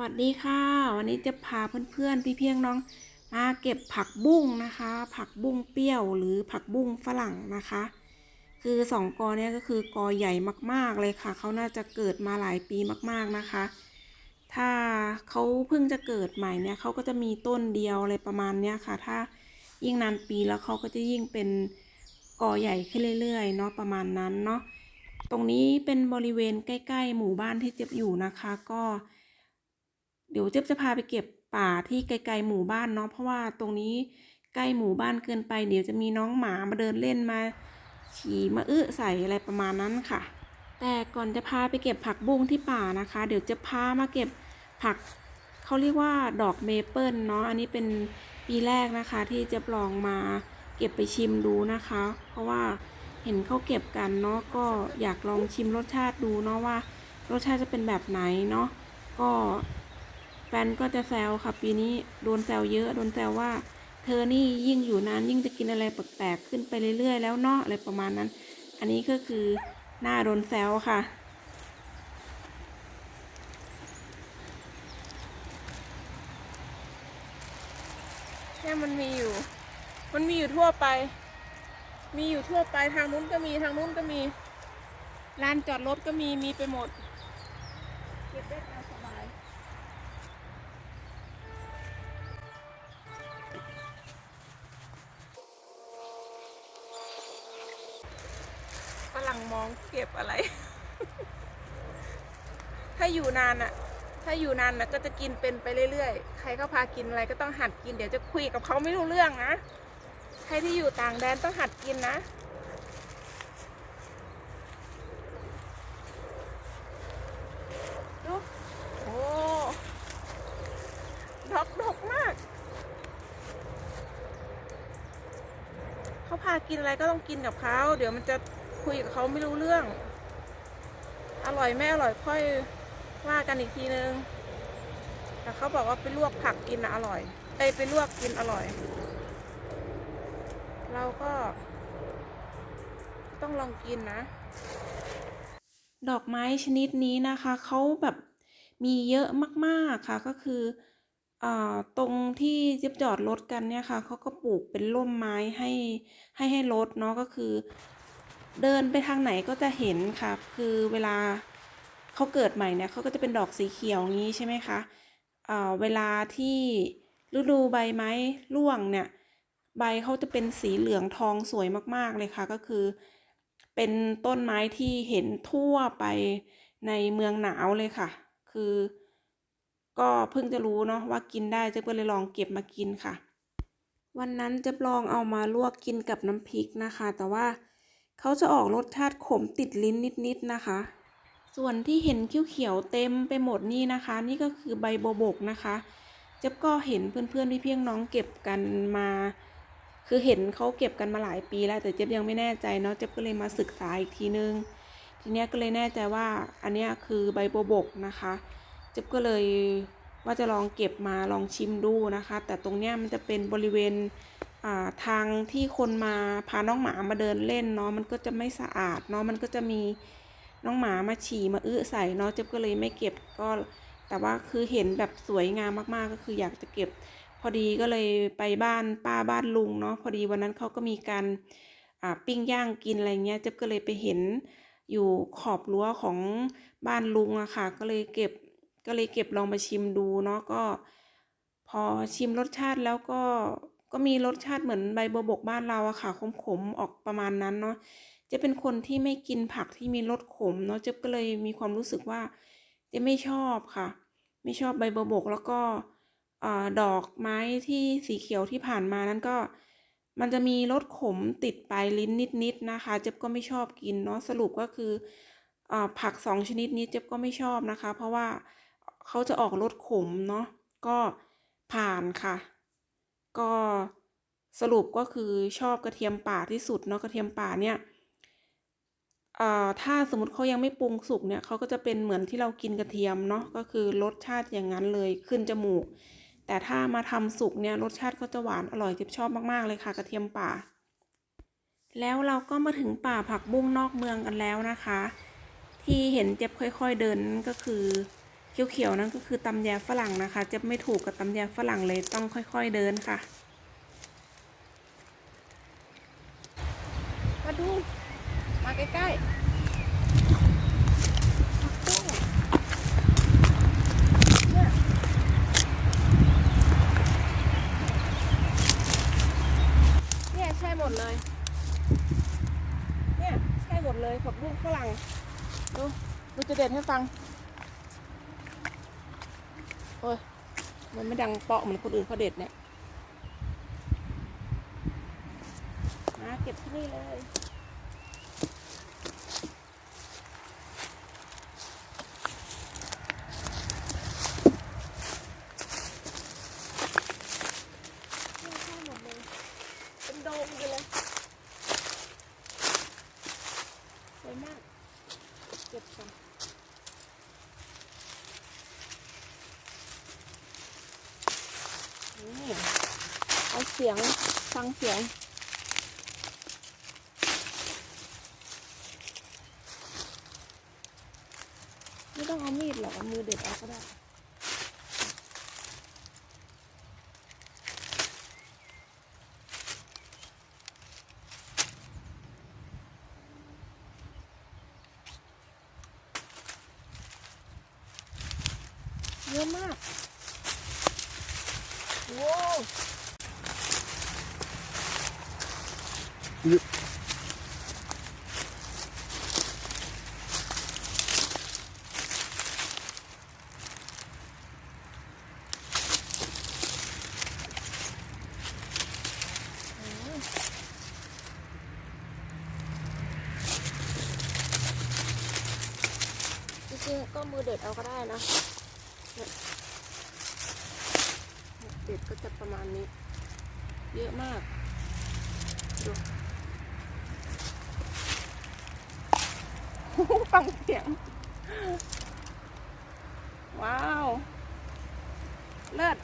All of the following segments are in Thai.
วัสดีค่ะ วันนี้จะพาเพื่อนๆ พี่เพียงน้องมาเก็บผักบุ้งนะคะ ผักบุ้งเปรี้ยวหรือผักบุ้งฝรั่งนะคะ คือสองกอเนี้ยก็คือกอใหญ่มากๆเลยค่ะเขาน่าจะเกิดมาหลายปีมากๆนะคะ ถ้าเขาเพิ่งจะเกิดใหม่เนี่ยเขาก็จะมีต้นเดียวอะไรประมาณเนี้ยค่ะ ถ้ายิ่งนานปีแล้วเขาก็จะยิ่งเป็นกอใหญ่ขึ้นเรื่อยๆเนาะประมาณนั้นเนาะตรงนี้เป็นบริเวณใกล้ ๆ หมู่บ้านที่เจ็บอยู่นะคะ ก็ เดี๋ยวเจ็บจะพาไปเก็บป่าที่ไกลๆหมู่บ้านเนาะเพราะว่าตรงนี้ใกล้หมู่บ้านเกินไป เดี๋ยวจะมีน้องหมามาเดินเล่นมาฉี่มาอื้อใส่อะไรประมาณนั้นค่ะ แต่ก่อนจะพาไปเก็บผักบุ้งที่ป่านะคะ เดี๋ยวจะพามาเก็บผักเขาเรียกว่าดอกเมเปิลเนาะอันนี้เป็นปีแรกนะคะ ที่จะลองมาเก็บไปชิมดูนะคะ เพราะว่าเห็นเขาเก็บกันเนาะก็อยากลองชิมรสชาติดูเนาะว่ารสชาติจะเป็นแบบไหนเนาะก็ ฟนก็จะแซวค่ะปีนี้โดนแซวเยอะโดนแซวว่า เธอนี่ยิ่งอยู่นานยิ่งจะกินอะไรแปลกๆขึ้นไปเรื่อยๆแล้วเนาะอะไรประมาณนั้น อันนี้ก็คือหน้าโดนแซวค่ะ เนี่ยมันมีอยู่ มันมีอยู่ทั่วไป มีอยู่ทั่วไปทางนู้นก็มีทางนู้นก็มีลานจอดรถก็มีมีไปหมด เก็บอะไร ถ้าอยู่นานอะถ้าอยู่นานนะก็จะกินเป็นไปเรื่อยๆ ใครเขาพากินอะไรก็ต้องหัดกิน เดี๋ยวจะคุยกับเขาไม่รู้เรื่องนะ ใครที่อยู่ต่างแดนต้องหัดกินนะ ดู โอ้ดอกดกมาก เขาพากินอะไรก็ต้องกินกับเขา เดี๋ยวมันจะ คุยกับเขาไม่รู้เรื่อง อร่อยไม่อร่อยค่อยว่ากันอีกทีนึง แต่เขาบอกว่าไปลวกผักกินนะอร่อยเอ้ยไปลวกกินอร่อย เราก็ต้องลองกินนะ ดอกไม้ชนิดนี้นะคะเขาแบบมีเยอะมากๆค่ะก็คือตรงที่เจ็บจอดรถกันเนี่ยค่ะเขาก็ปลูกเป็นร่มไม้ให้ให้ให้รถเนาะก็คือ เดินไปทางไหนก็จะเห็นค่ะ คือเวลาเขาเกิดใหม่เนี่ยเขาก็จะเป็นดอกสีเขียวงี้ใช่ไหมคะอ่าเวลาที่ฤดูใบไม้ร่วงเนี่ย ใบเขาจะเป็นสีเหลืองทองสวยมากๆเลยค่ะ ก็คือ เป็นต้นไม้ที่เห็นทั่วไปในเมืองหนาวเลยค่ะ คือ ก็เพิ่งจะรู้เนาะว่ากินได้เจ๊ก็เลยลองเก็บมากินค่ะ วันนั้นจะลองเอามาลวกกินกับน้ำพริกนะคะ แต่ว่า เขาจะออกรสชาติขมติดลิ้นนิดๆนะคะ ส่วนที่เห็นเขียวๆเต็มไปหมดนี่นะคะ นี่ก็คือใบโบบกนะคะเจ๊บก็เห็นเพื่อนๆพี่เพียงน้องเก็บกันมา คือเห็นเขาเก็บกันมาหลายปีแล้วแต่เจ๊บยังไม่แน่ใจเนาะเจ๊บก็เลยมาศึกษาอีกทีนึง ทีเนี้ยก็เลยแน่ใจว่าอันเนี้ยคือใบโบบกนะคะเจ๊บก็เลยว่าจะลองเก็บมาลองชิมดูนะคะ แต่ตรงเนี้ยมันจะเป็นบริเวณ ทางที่คนมาพาน้องหมามาเดินเล่นเนาะมันก็จะไม่สะอาดเนาะมันก็จะมีน้องหมามาฉี่มาอื้อใส่เนาะเจ๊บก็เลยไม่เก็บก็ แต่ว่าคือเห็นแบบสวยงามมากๆก็คืออยากจะเก็บ พอดีก็เลยไปบ้านป้าบ้านลุงเนาะพอดีวันนั้นเขาก็มีการปิ้งย่างกินอะไรเงี้ยเจ๊บก็เลยไปเห็นอยู่ขอบรั้วของบ้านลุงอะค่ะ ก็เลยเก็บก็เลยเก็บลองมาชิมดูเนาะก็ พอชิมรสชาติแล้วก็ ก็มีรสชาติเหมือนใบบัวบกบ้านเราอะค่ะ ขมๆ ออกประมาณนั้นเนาะเจะเป็นคนที่ไม่กินผักที่มีรสขมเนาะเจ๊บก็เลยมีความรู้สึกว่าเจ๊ไม่ชอบค่ะ ไม่ชอบใบบัวบกแล้วก็ดอกไม้ที่สีเขียวที่ผ่านมานั้นก็ มันจะมีรสขมติดปลายลิ้นนิดๆนะคะ เจ๊บก็ไม่ชอบกินเนาะสรุปก็คืออผักสองชนิดนี้เจ๊บก็ไม่ชอบนะคะ เพราะว่าเขาจะออกรสขมเนาะก็ผ่านค่ะ ก็สรุปก็คือชอบกระเทียมป่าที่สุดเนาะกระเทียมป่าเนี่ยถ้าสมมติเขายังไม่ปรุงสุกเนี่ยเขาก็จะเป็นเหมือนที่เรากินกระเทียมเนาะก็คือรสชาติอย่างนั้นเลยขึ้นจมูก แต่ถ้ามาทำสุกเนี่ยรสชาติเขาจะหวานอร่อยเจ็บชอบมากๆเลยค่ะกระเทียมป่า แล้วเราก็มาถึงป่าผักบุ้งนอกเมืองกันแล้วนะคะ ที่เห็นเจ็บค่อย ๆเดินก็คือ เขียวๆนั่นก็คือตำแยฝรั่งนะคะ จะไม่ถูกกับตำแยฝรั่งเลยต้องค่อย ๆเดินค่ะ มาดู มาใกล้ๆเนี่ยใช่หมดเลย เนี่ยใช่หมดเลยผักบุ้งฝรั่ง ดู ดูจะเด็ดให้ฟัง โอ้ย มันไม่ดังเปาะเหมือนคนอื่นเขาเด็ดเนี่ย มาเก็บที่นี่เลยเนี่ยใช่หมดเลย เป็นโดมไปเลยสวยมาก เก็บกันนี่เอาเสียงฟังเสียง ไม่ต้องเอามีดหรอกมือเด็ดเอาก็ได้เยอะมาก โว้วอืม จริงๆก็มือเด็ดเอาก็ได้นะเด็ดก็จะประมาณนี้ เยอะมาก ดู ฟังเสียง ว้าว เลิศ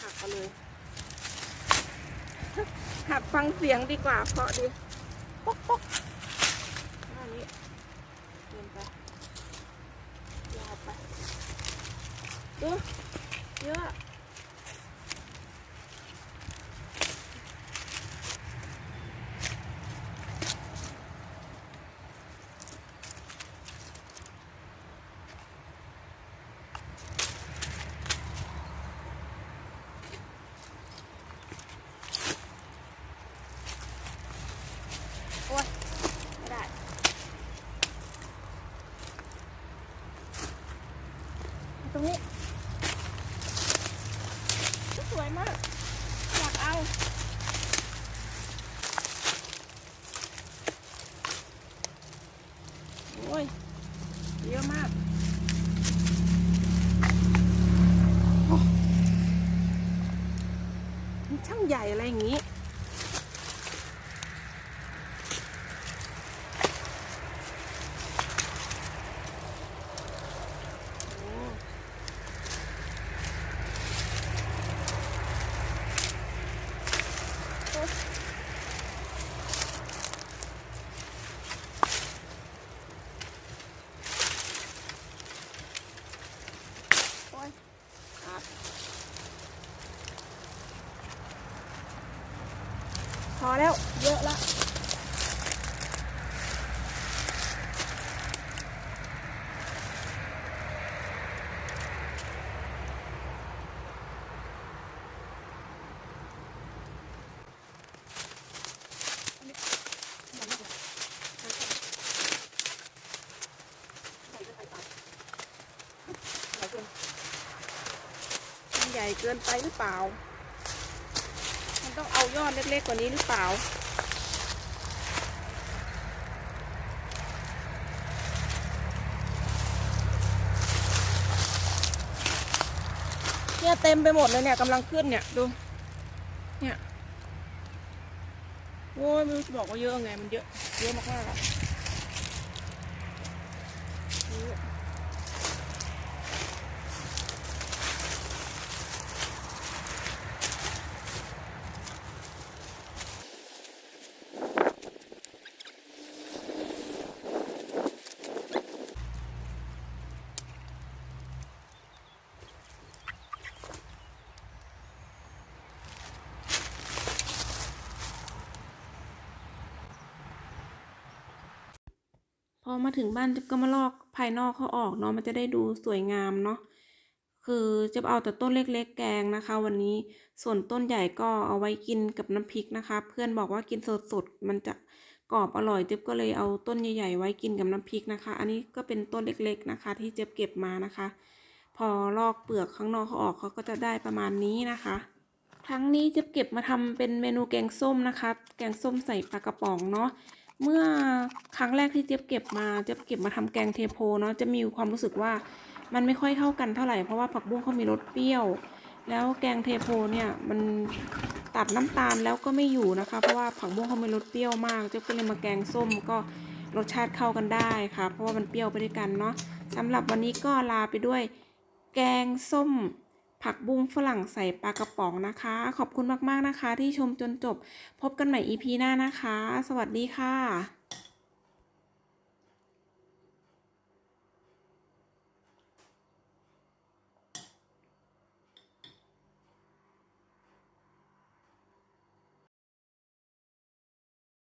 หักไปเลย หักฟังเสียงดีกว่าเพราะดีป๊อกป๊อกหน้านี้เดินไปยาวไปดูเยอะโอ้ยไม่ได้ ตรงนี้สวยมาก อยากเอา โอ้ย เยอะมากโอ้มันช่างใหญ่อะไรอย่างนี้ โอ้ โอ้ยขาดพ อแล้ว เยอะละใหญ่เกินไปหรือเปล่า ต้องเอายอดเล็กๆกว่านี้หรือเปล่า เนี่ยเต็มไปหมดเลยเนี่ยกำลังขึ้นเนี่ยดู เนี่ยโอ้ยไม่รู้จะบอกว่าเยอะไงมันเยอะ เยอะมากๆอะเยอะ มาถึงบ้านจะก็มาลอกภายนอกเขาออกเนาะมันจะได้ดูสวยงามเนาะคือจะเอาแต่ต้นเล็กๆแกงนะคะ วันนี้ส่วนต้นใหญ่ก็เอาไว้กินกับน้ำพริกนะคะ เพื่อนบอกว่ากินสดๆมันจะกรอบอร่อยเจ๊บก็เลยเอาต้นใหญ่ๆไว้กินกับน้ำพริกนะคะ อันนี้ก็เป็นต้นเล็กๆนะคะ ที่เจ๊บเก็บมานะคะ พอลอกเปลือกข้างนอกเขาออกเขาก็จะได้ประมาณนี้นะคะครั้งนี้เจะเก็บมาทำเป็นเมนูแกงส้มนะคะ แกงส้มใส่ปลากระป๋องเนาะเมื่อ ครั้งแรกที่เจี๊ยบเก็บมาเจี๊ยบเก็บมาทำแกงเทโพเนาะจะมีความรู้สึกว่ามันไม่ค่อยเข้ากันเท่าไหร่เพราะว่าผักบุ้งเขามีรสเปรี้ยว แล้วแกงเทโพเนี่ยมันตัดน้ำตาลแล้วก็ไม่อยู่นะคะ เพราะว่าผักบุ้งเขามีรสเปรี้ยวมากเจี๊ยบก็เลยมาแกงส้มก็รสชาติเข้ากันได้ค่ะ เพราะว่ามันเปรี้ยวไปด้วยกันเนาะสำหรับวันนี้ก็ลาไปด้วย แกงส้ม ผักบุ้งฝรั่งใส่ปลากระป๋องนะคะ ขอบคุณมากๆนะคะ ที่ชมจนจบ พบกันใหม่ EP หน้านะคะ สวัสดีค่ะ